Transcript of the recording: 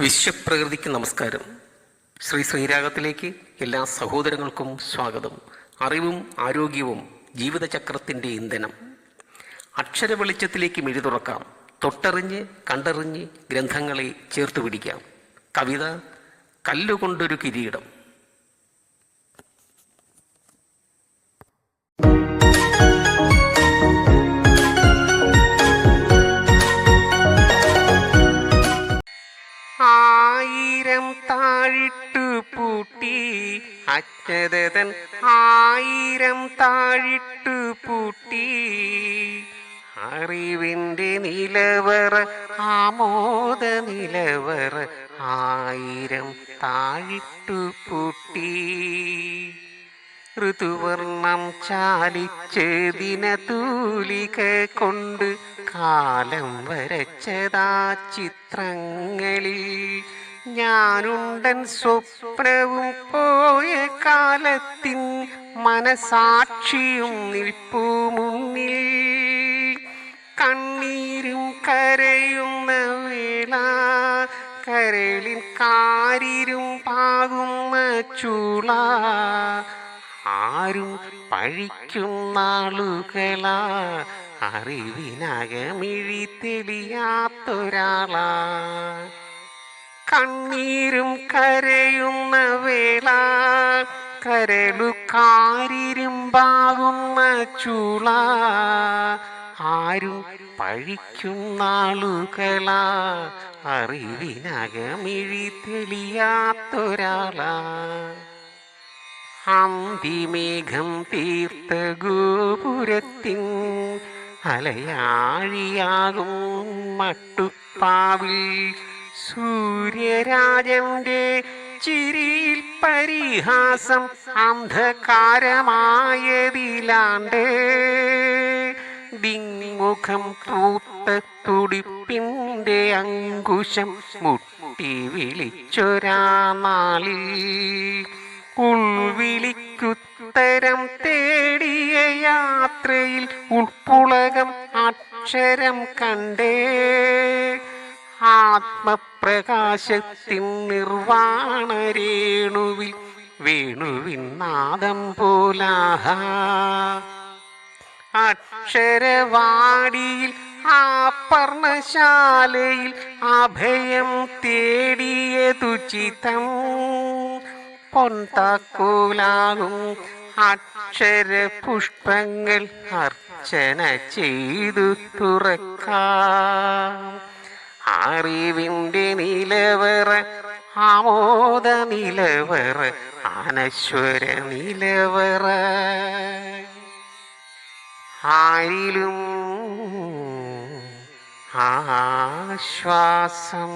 വിശ്വപ്രകൃതിക്ക് നമസ്കാരം. ശ്രീ ശ്രീരാഗത്തിലേക്ക് എല്ലാ സഹോദരങ്ങൾക്കും സ്വാഗതം. അറിവും ആരോഗ്യവും ജീവിതചക്രത്തിന്റെ ഇന്ധനം. അക്ഷര വെളിച്ചത്തിലേക്ക് മിഴി തുറക്കാം. തൊട്ടറിഞ്ഞ് കണ്ടറിഞ്ഞ് ഗ്രന്ഥങ്ങളെ ചേർത്ത് പിടിക്കാം. കവിത കല്ലുകൊണ്ടൊരു കിരീടം. താഴിട്ടു പൂട്ടി. അജ്ഞതൻ ആയിരം താഴിട്ടു പൂട്ടി. അറിവിന്റെ നിലവറ ആമോദ നിലവറ ആയിരം താഴിട്ടു പൂട്ടി. ഋതുവർണം ചാലിച്ച് ദിനതൂലിക കൊണ്ട് കാലം വരച്ചതാ ചിത്രങ്ങളിൽ. ഞാനുണ്ടൻ സ്വപ്നവും പോയ കാലത്തിൻ മനസാക്ഷിയും നിൽപ്പു മുന്നിൽ. കണ്ണീരും കരയുന്ന വേള കരളിൻ കാരിരും പാകുന്ന ചൂള. ആരും പഴിക്കുന്ന ആളുകളാ അറിവിനകമിഴി തെളിയാത്തൊരാളാ. കണ്ണീരും കരയുന്ന വേള കരളു കാരിരുമ്പാകുന്ന ചൂള. ആരും പഴിക്കും നാളുകള അറിവിനകമിഴി തെളിയാത്തൊരാളാ. അന്തിമേഘം തീർത്ത ഗോപുരത്തിൻ അലയാഴിയാകും മട്ടുപ്പാവിൽ സൂര്യരാജന്റെ ചിരിയിൽ പരിഹാസം അന്ധകാരമായതിലാണ്ട്. ദിങ്മുഖം പൂത്ത തുടിപ്പിന്റെ അങ്കുശം മുട്ടി വിളിച്ചൊരാ നാളിൽ ഉൾവിളിക്കുത്തരം തേടിയ യാത്രയിൽ ഉൾപ്പുളകം അക്ഷരം കണ്ടേ. ആത്മപ്രകാശത്തിൻ നിർവാണരേണുവിൽ വേണുവിൻ നാദം പോലാഹ. അക്ഷരവാടിയിൽ ആ പർണശാലയിൽ അഭയം തേടിയതു ചിതം. അക്ഷരപുഷ്പങ്ങൾ അക്ഷര പുഷ്പങ്ങൾ അർച്ചന ചെയ്തു തുറക്കാം. അറിവിന്റെ നിലവറ ആമോദ നിലവറ അനശ്വര നിലവറ. ആരിലും ആശ്വാസം